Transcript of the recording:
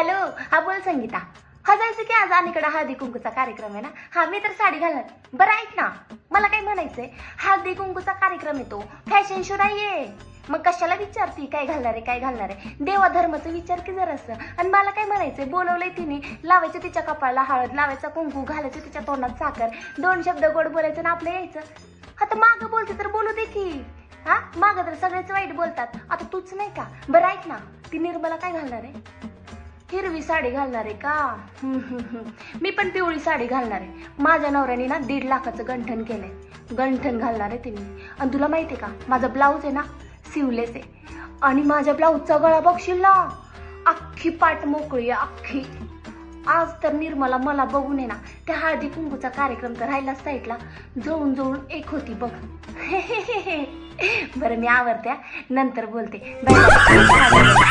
Hello हा बोल संगीता. हा जायचं की आज अलीकडे हळदी कुंकूचा कार्यक्रम आहे ना? हा मी तर साडी घालणार बरं ऐक ना. मला काय म्हणायचंय? हळदी कुंकूचा कार्यक्रम येतो. फॅशन शो नाहीये. मग कशाला विचारती? काय घालणार आहे काय घालणार आहे? देवाधर्माचं विचार की जरासं. आणि मला काय म्हणायचंय? बोलवलंय तिने लावायचं तिच्या कपाळाला हळद लावायचा कुंकू घालायचं तिच्या तोंडात साखर. दोन शब्द गोड बोलायचं ना आपलं यायचं. आता मागं बोलते तर बोलू दे की. हा? मागं तर सगळेच वाईट बोलतात. आता तूच नाही का? बरं ऐक ना. ती निर्मला काय घालणार आहे? हिरवी साडी घालणार आहे का? मी पण पिवळी साडी घालणार आहे. माझ्या नवऱ्याने ना दीड लाखाचं गंठन केलंय. गंठन घालणार आहे तिने. आणि तुला माहिती आहे का? माझा ब्लाऊज आहे ना सिवलेस आहे. आणि माझ्या ब्लाऊजचा गळा बघशील ना? अख्खी पाट मोकळी आहे अख्खी. आज तर निर्मला मला बघून आहे ना त्या हळदी कुंकूचा कार्यक्रम तर राहिला साईडला. जळून जळून एक होती बघ. बरं मी आवडत्या नंतर बोलते. बाय.